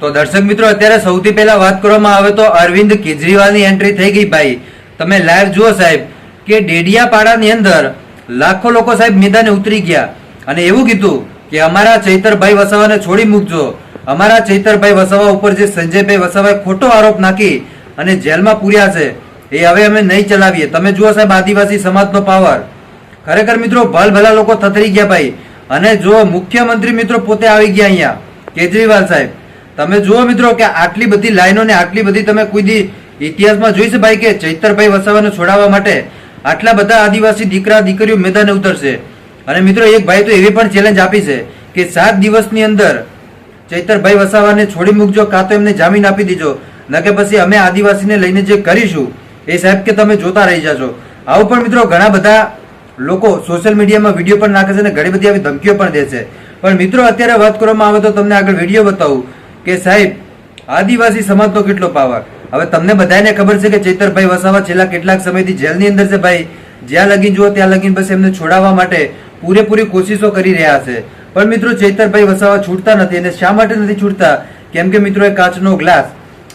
તો દર્શક મિત્રો, અત્યારે સૌથી પહેલા વાત કરવામાં આવે તો અરવિંદ કેજરીવાલની એન્ટ્રી થઈ ગઈ ભાઈ. તમે લાઈવ જુઓ સાહેબ, કે ડેડિયાપાડાની અંદર લાખો લોકો સાહેબ મેદાને ઉતરી ગયા. અને એવું કીધું કે અમારા ચૈતરભાઈ વસાવાને છોડી મૂકજો. અમારા ચૈતરભાઈ વસાવા ઉપર જે સંજયભાઈ વસાવાએ ખોટો આરોપ નાખી અને જેલમાં પૂર્યા છે, એ હવે અમે નહીં ચલાવીએ. તમે જુઓ સાહેબ, આદિવાસી સમાજનો પાવર ખરેખર મિત્રો ભલ ભલા લોકો થથરી ગયા ભાઈ. અને જો મુખ્યમંત્રી મિત્રો પોતે આવી ગયા અહીંયા, કેજરીવાલ સાહેબ તમે જુઓ મિત્રો કે આટલી બધી લાઈનો ને આટલી બધી તમે કોઈ દી ઇતિહાસમાં જોઈશે ભાઈ કે ચૈતરભાઈ વસાવાને છોડાવવા માટે આટલા બધા આદિવાસી દીકરા, દીકરીઓ મેદાને ઉતરશે? અને મિત્રો એક ભાઈ તો એવી પણ ચેલેન્જ આપી છે કે સાત દિવસની અંદર ચૈતરભાઈ વસાવાને છોડી મૂકજો, કાં તો એમને જામીન આપી દીજો. ન કે પછી અમે આદિવાસીને લઈને જે કરીશું, એ સાહેબ કે તમે જોતા રહી જાશો. આવું પણ મિત્રો ઘણા બધા લોકો સોશિયલ મીડિયામાં વીડિયો પણ નાખે છે અને ઘણી બધી આવી ધમકીઓ પણ દે છે. પણ મિત્રો, અત્યારે વાત કરવામાં આવે તો તમને આગળ વીડિયો બતાવું. કે સાહેબ, આદિવાસી સમાજનો કેટલો પાવર? હવે તમને બધાને ખબર છે કે ચૈતરભાઈ વસાવા છેલ્લા કેટલાક સમયથી જેલની અંદર છે ભાઈ. જ્યાં લગીન જુઓ ત્યાં લગીન બસ એમને છોડાવવા માટે પૂરેપૂરી કોશિશો કરી રહ્યા છે. પણ મિત્રો, ચેતરભાઈ વસાવા છૂટતા નથી અને શા માટે નથી છૂટતા? કેમ કે મિત્રો, એ કાચનો ગ્લાસ.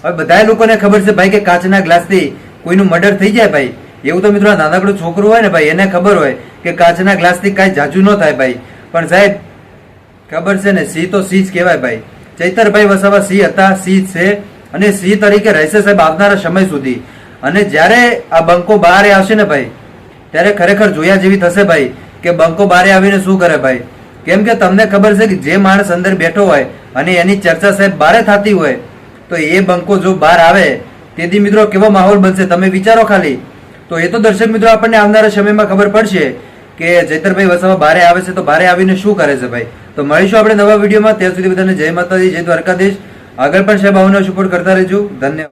હવે બધા લોકોને ખબર છે ભાઈ કે કાચના ગ્લાસથી કોઈનું મર્ડર થઈ જાય ભાઈ. એવું તો મિત્રો નાનકડું છોકરું હોય ને ભાઈ, એને ખબર હોય કે કાચના ગ્લાસથી કાંઈ જાજુ ન થાય ભાઈ. પણ સાહેબ, ખબર છે ને સિંહ તો સિંહ જ કહેવાય ભાઈ. ચૈતરભાઈ વસાવા સિંહ હતા સિંહ છે અને સિંહ તરીકે રહેશે સાહેબ આવનારા સમય સુધી. અને જ્યારે આ બંકો બહાર આવશે ને ભાઈ, ત્યારે ખરેખર જોયા જેવી થશે ભાઈ કે બંકો બહાર આવીને શું કરે ભાઈ? કેમ કે તમને ખબર છે કે જે માણસ અંદર બેઠો હોય અને એની ચર્ચા સાહેબ બારે થતી હોય, તો એ બંકો જો બહાર આવે, તેથી મિત્રો કેવો માહોલ બનશે? તમે વિચારો ખાલી. તો એ તો દર્શક મિત્રો આપણને આવનારા સમયમાં ખબર પડશે કે ચૈતરભાઈ વસાવા બારે આવે છે તો બારે આવીને શું કરે છે ભાઈ? તો મળીશું આપણે નવા વિડીયોમાં. ત્યાં સુધી બધાને જય માતાજી, જય દ્વારકાધીશ. આગળ પણ સાહેબ આવવાનો સપોર્ટ કરતા રહેજો. ધન્યવાદ.